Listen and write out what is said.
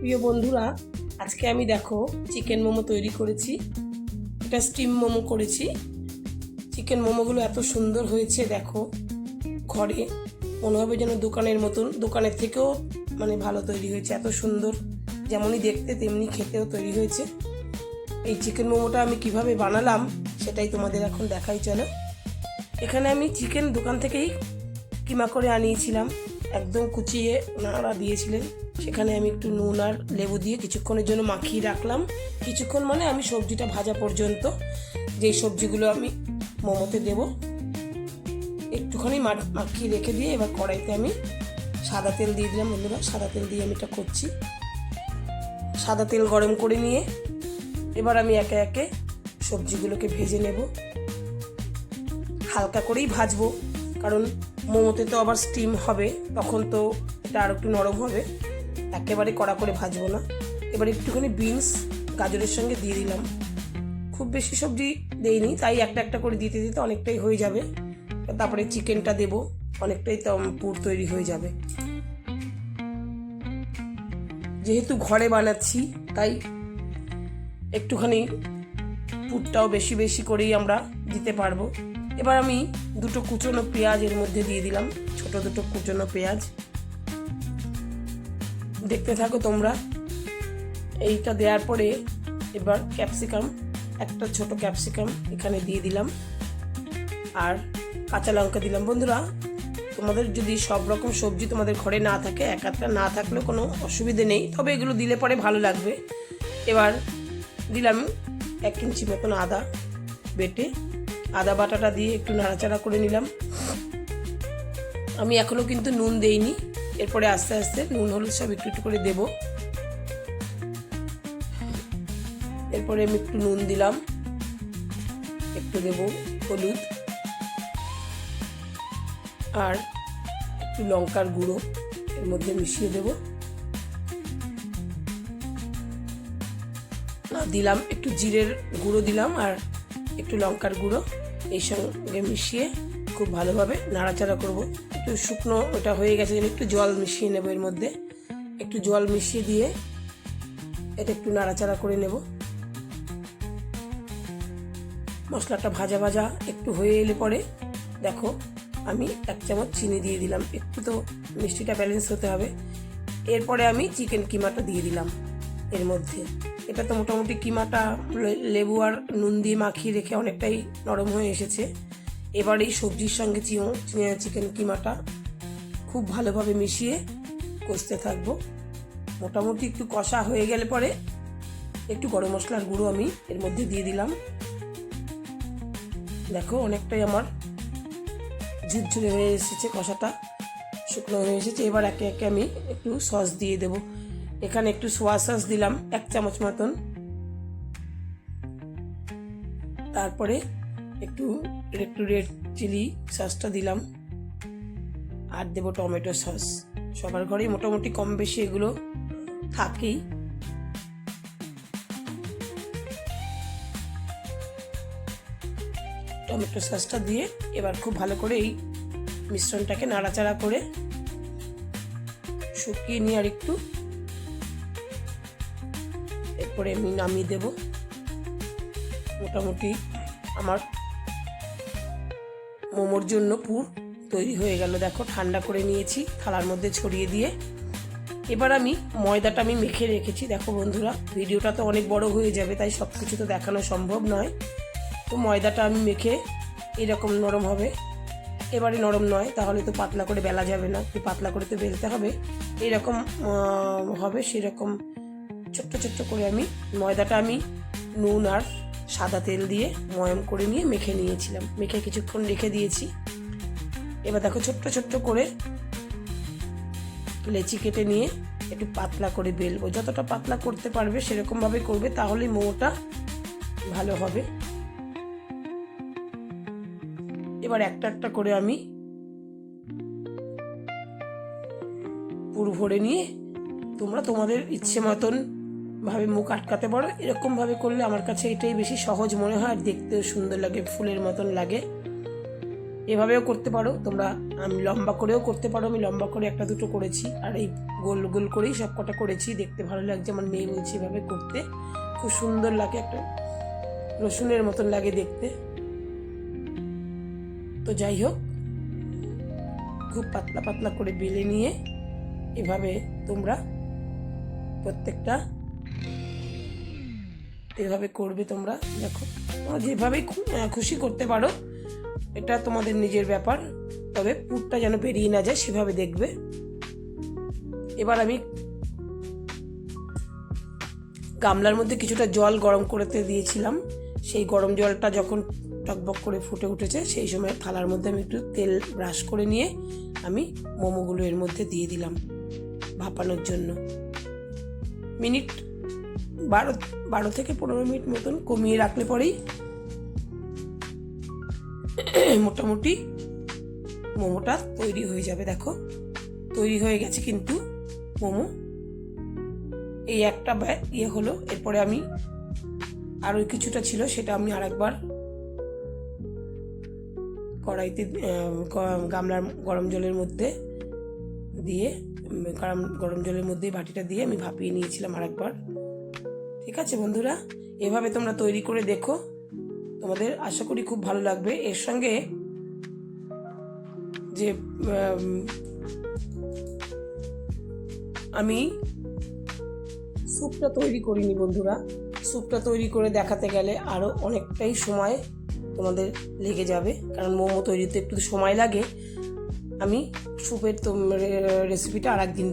প্রিয় বন্ধুরা, আজকে আমি দেখো চিকেন মোমো তৈরি করেছি। এটা স্টিম মোমো করেছি। চিকেন মোমোগুলো এত সুন্দর হয়েছে দেখো ঘরে। মনে হবে যেন দোকানের মতন, দোকানের থেকেও মানে ভালো তৈরি হয়েছে, এত সুন্দর। যেমনই দেখতে, তেমনি খেতেও তৈরি হয়েছে। এই চিকেন মোমোটা আমি কীভাবে বানালাম, সেটাই তোমাদের এখন দেখাই, চলো। এখানে আমি চিকেন দোকান থেকেই কিমা করে আনিয়েছিলাম। একদম কুচিয়ে ওনারা দিয়েছিলেন। সেখানে আমি একটু নুন আর লেবু দিয়ে কিছুক্ষণের জন্য মাখিয়ে রাখলাম। কিছুক্ষণ মানে আমি সবজিটা ভাজা পর্যন্ত। যেই সবজিগুলো আমি মোমোতে দেব, একটুখানি মাখিয়ে রেখে দিয়ে এবার কড়াইতে আমি সাদা তেল দিয়ে দিলাম বন্ধুরা। সাদা তেল দিয়ে আমি এটা করছি। সাদা তেল গরম করে নিয়ে এবার আমি একে একে সবজিগুলোকে ভেজে নেব। হালকা করেই ভাজবো, কারণ মোমোতে তো আবার স্টিম হবে, তখন তো এটা আর একটু নরম হবে। একেবারে কড়া করে ভাজবো না। এবার একটুখানি বিনস গাজরের সঙ্গে দিয়ে দিলাম। খুব বেশি সবজি দেইনি, তাই একটা একটা করে দিতে দিতে অনেকটাই হয়ে যাবে। তারপরে চিকেনটা দেবো, অনেকটাই পুর তৈরি হয়ে যাবে। যেহেতু ঘরে বানাচ্ছি, তাই একটুখানি পুরটাও বেশি বেশি করেই আমরা দিতে পারব। এবার আমি দুটো কুচনো পেঁয়াজ এর মধ্যে দিয়ে দিলাম, ছোট দুটো কুচনো পেঁয়াজ। দেখতে থাকো তোমরা, এইটা দেওয়ার পরে এবার ক্যাপসিকাম, একটা ছোট ক্যাপসিকাম এখানে দিয়ে দিলাম। আর কাঁচা লঙ্কা দিলাম। বন্ধুরা, তোমাদের যদি সব রকম সবজি তোমাদের ঘরে না থাকে, এক একটা না থাকলেও কোনো অসুবিধে নেই, তবে এগুলো দিলে পরে ভালো লাগবে। এবার দিলাম এক ইঞ্চি মতন আদা বেটে আদা বাটাটা দিয়ে একটু নাড়াচাড়া করে নিলাম। আমি এখনও কিন্তু নুন দেইনি। এরপরে আস্তে আস্তে নুন, হলুদ সব একটু একটু করে দেব। এরপরে আমি একটু নুন দিলাম। একটু দেব হলুদ। আর একটু লঙ্কার গুঁড়ো এর মধ্যে মিশিয়ে দেব। দিলাম, একটু জিরের গুঁড়ো দিলাম আর একটু লঙ্কার গুঁড়ো এই সঙ্গে মিশিয়ে খুব ভালোভাবে নাড়াচাড়া করব। একটু শুকনো ওটা হয়ে গেছে যেন একটু জল মিশিয়ে নেব এর মধ্যে। একটু জল মিশিয়ে দিয়ে এটা একটু নাড়াচাড়া করে নেব। মশলাটা ভাজা ভাজা একটু হয়ে এলে পরে দেখো আমি এক চামচ চিনি দিয়ে দিলাম। একটু তো মিষ্টিটা ব্যালেন্স হতে হবে। এরপরে আমি চিকেন কিমাটা দিয়ে দিলাম। এর মধ্যে। এটা তো মোটামুটি কিমাটা লেবু আর নুন দিয়ে মাখিয়ে রেখে অনেকটাই নরম হয়ে এসেছে। এবার এই সবজির সঙ্গে চিও চিকেন কিমাটা খুব ভালোভাবে মিশিয়ে কষতে থাকব। মোটামুটি একটু কষা হয়ে গেলে পরে একটু গরম মশলার গুঁড়ো আমি এর মধ্যে দিয়ে দিলাম। দেখো অনেকটাই আমার ঝুরঝুরে হয়ে এসেছে কষাটা, শুকনো হয়ে এসেছে। এবার একে একে আমি একটু সস দিয়ে দেব। এখানে একটু সোয়া সস দিলাম, এক চামচ মতন। তারপরে একটু একটু রেড চিলি সসটা দিলাম। আর দেব টমেটো সস। সবার ঘরেই মোটামুটি কম বেশি এগুলো থাকেই। টমেটো সসটা দিয়ে এবার খুব ভালো করে এই মিশ্রণটাকে নাড়াচাড়া করে শুকিয়ে নিয়ে আর একটু এরপরে আমি নামিয়ে দেব। মোটামুটি আমার মোমোর জন্য পুর তৈরি হয়ে গেল। দেখো, ঠান্ডা করে নিয়েছি, থালার মধ্যে ছড়িয়ে দিয়ে। এবার আমি ময়দাটা আমি মেখে রেখেছি। দেখো বন্ধুরা, ভিডিওটা তো অনেক বড় হয়ে যাবে, তাই সব কিছু তো দেখানো সম্ভব নয়। তো ময়দাটা আমি মেখে এরকম নরম হবে। এবারে নরম নয়, তাহলে তো পাতলা করে বেলা যাবে না। পাতলা করে তো বেলতে হবে। এরকম হবে সেরকম ছোট্ট ছোট্ট করে আমি ময়দাটা আমি নুন আর সাদা তেল দিয়ে ময়ম করে নিয়ে মেখে নিয়েছিলাম। মেখে কিছুক্ষণ রেখে দিয়েছি। এবার দেখো ছোট্ট ছোট্ট করে লেচি কেটে নিয়ে একটু পাতলা করে বেলবো। যতটা পাতলা করতে পারবে সেরকমভাবে করবে, তাহলে মোমোটা ভালো হবে। এবার একটা একটা করে আমি পুরো ভরে নিয়ে তোমরা তোমাদের ইচ্ছে মতন ভাবে মুখ আটকাতে পারো, এরকম ভাবে করলে আমার কাছে এটাই বেশি সহজ মনে হয়, আর দেখতেও সুন্দর লাগে, ফুলের মতন লাগে। এভাবেও করতে পারো, তোমরা, আমি লম্বা করেও করতে পারো, আমি লম্বা করে একটা দুটো করেছি, আর এই গোল গোল করেই সব কটা করেছি, দেখতে ভালো লাগছে, আমার মেয়ে বলছে এভাবে করতে, খুব সুন্দর লাগে একটা রসুনের মতন লাগে দেখতে। তো যাই হোক, খুব পাতলা পাতলা করে বেলে নিয়ে, এভাবে তোমরা প্রত্যেকটা এভাবে করবে তোমরা, দেখো। তোমরা যেভাবে খু- খুশি করতে পারো, এটা তোমাদের নিজের ব্যাপার। তবে পুরটা যেন বেরিয়ে না যায়, সেভাবে দেখবে। এবার আমি গামলার মধ্যে কিছুটা জল গরম করতে দিয়েছিলাম। সেই গরম জলটা যখন টকবক করে ফুটে উঠেছে, সেই সময় থালার মধ্যে আমি একটু তেল ব্রাশ করে নিয়ে আমি মোমোগুলো এর মধ্যে দিয়ে দিলাম, ভাপানোর জন্য। মিনিট বারো বারো থেকে পনেরো মিনিট মতন কমিয়ে রাখলে পরেই মোটামুটি মোমোটা তৈরি হয়ে যাবে, দেখো। তৈরি হয়ে গেছে কিন্তু মোমো। এই একটা ইয়ে হলো, এরপরে আমি আরও কিছুটা ছিল, সেটা আমি আরেকবার কড়াইতে গামলার গরম জলের মধ্যে দিয়ে গরম গরম জলের মধ্যে বাটিটা দিয়ে আমি ভাপিয়ে নিয়েছিলাম আরেকবার। ঠিক আছে বন্ধুরা? এভাবে তোমরা তৈরি করে দেখো। তোমাদের আশা করি খুব ভালো লাগবে। এর সঙ্গে যে আমি স্যুপটা তৈরি করিনি বন্ধুরা। স্যুপটা তৈরি করে দেখাতে গেলে আরও অনেকটাই সময় তোমাদের লেগে যাবে। কারণ মোমো তৈরিতে একটু সময় লাগে। আমি স্যুপের রেসিপিটা আর একদিন